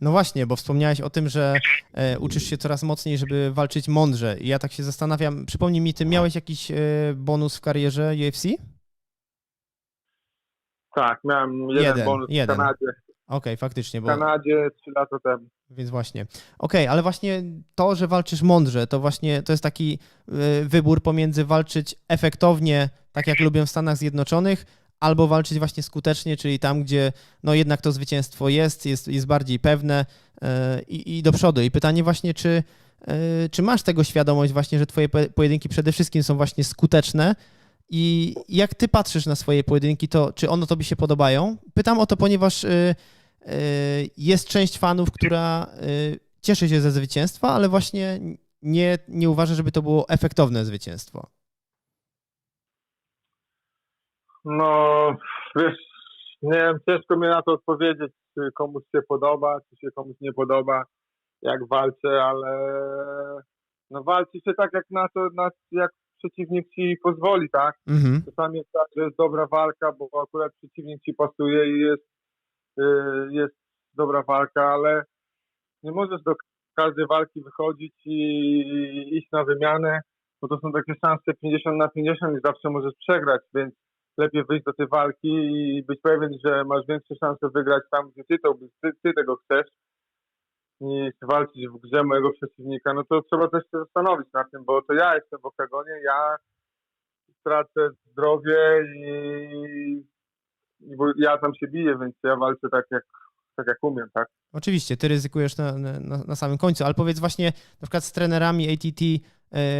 No właśnie, bo wspomniałeś o tym, że e, uczysz się coraz mocniej, żeby walczyć mądrze. I ja tak się zastanawiam, przypomnij mi, ty miałeś jakiś e, bonus w karierze UFC? Tak, miałem jeden, Jeden, bonus jeden. w Kanadzie. Okej, faktycznie, W bo Kanadzie trzy lata temu. Więc właśnie. Okej, ale właśnie to, że walczysz mądrze, to właśnie to jest taki y, wybór pomiędzy walczyć efektownie, tak jak lubią w Stanach Zjednoczonych, albo walczyć właśnie skutecznie, czyli tam, gdzie no jednak to zwycięstwo jest, jest, jest bardziej pewne y, i, i do przodu. I pytanie właśnie, czy, y, czy masz tego świadomość właśnie, że twoje po- pojedynki przede wszystkim są właśnie skuteczne i jak ty patrzysz na swoje pojedynki, to czy one tobie się podobają? Pytam o to, ponieważ y, jest część fanów, która cieszy się ze zwycięstwa, ale właśnie nie, nie uważa, żeby to było efektowne zwycięstwo. No, wiesz, nie wiem, ciężko mi na to odpowiedzieć, czy komuś się podoba, czy się komuś nie podoba, jak walczę, ale no walczy się tak, jak na to, na, jak przeciwnik ci pozwoli, tak? Mhm. Czasami jest tak, że jest dobra walka, bo akurat przeciwnik ci pasuje i jest, y, jest dobra walka, ale nie możesz do każdej walki wychodzić i, i iść na wymianę, bo to są takie szanse 50 na 50 i zawsze możesz przegrać, więc lepiej wyjść do tej walki i być pewien, że masz większe szanse wygrać tam, gdzie ty, to, ty, ty tego chcesz, niż walczyć w grze mojego przeciwnika, no to trzeba też się zastanowić nad tym, bo to ja jestem w oktagonie, ja tracę zdrowie i, i ja tam się biję, więc ja walczę tak jak, tak jak umiem, tak? Oczywiście, ty ryzykujesz na, na, na samym końcu, ale powiedz właśnie na przykład z trenerami ATT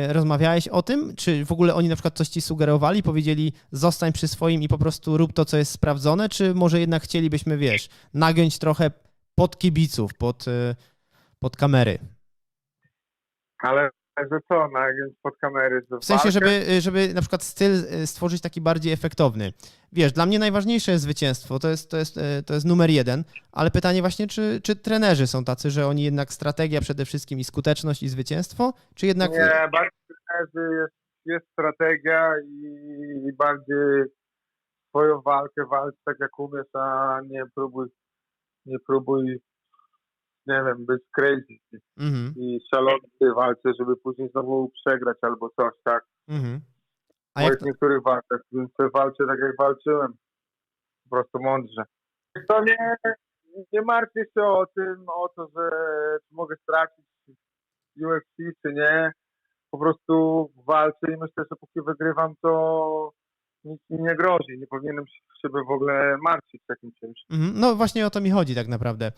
rozmawiałeś o tym, czy w ogóle oni na przykład coś ci sugerowali, powiedzieli zostań przy swoim i po prostu rób to, co jest sprawdzone, czy może jednak chcielibyśmy, wiesz, nagiąć trochę pod kibiców, pod, e, pod kamery? Ale że co, na pod kamery? W sensie, żeby, żeby na przykład styl e, stworzyć taki bardziej efektowny. Wiesz, dla mnie najważniejsze jest zwycięstwo, to jest, to jest, e, to jest numer jeden, ale pytanie właśnie, czy, czy trenerzy są tacy, że oni jednak strategia przede wszystkim i skuteczność i zwycięstwo, czy jednak... Nie, bardziej trenerzy jest, jest strategia i bardziej swoją walkę walcz tak jak umiesz, a nie próbuj, nie próbuj, nie wiem, być crazy Mhm, i szalony w tej walce, żeby później znowu przegrać albo coś, tak? mhm. A jak to, niektórych walkach, więc walczę tak jak walczyłem, po prostu mądrze. To nie, nie martwię się o tym, o to, że mogę stracić UFC, czy nie. Po prostu walczę i myślę, że póki wygrywam, to nic mi nie grozi. Nie powinienem się w ogóle martwić takim czymś. mhm, no właśnie o to mi chodzi tak naprawdę.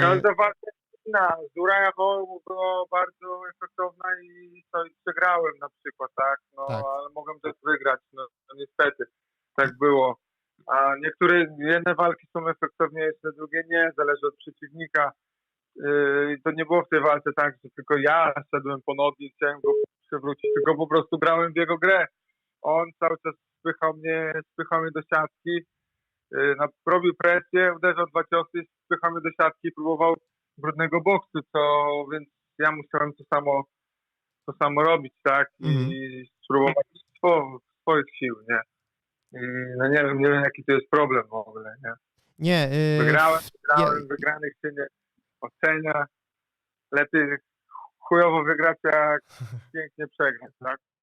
Każda walka jest inna. Z Uriah Hall była bardzo efektowna i to i przegrałem na przykład, tak? No, Tak. ale mogłem też wygrać, no, no niestety. Tak było. A niektóre, jedne walki są efektowniejsze, drugie nie, zależy od przeciwnika. Yy, to nie było w tej walce tak, że tylko ja szedłem po nogi i chciałem go przywrócić, tylko po prostu grałem w jego grę. On cały czas spychał mnie, spychał mnie do siatki, yy, robił presję, uderzał dwa ciosy, mnie do siatki i próbował brudnego boksu, co, więc ja musiałem to samo, to samo robić, tak, i spróbować swo, swoich sił, nie. I, no nie wiem, nie wiem jaki to jest problem w ogóle, nie. nie, e, Wygrałem, wygrałem, wygranych się nie ocenia. Lepiej chujowo wygrać, jak pięknie przegrać, tak?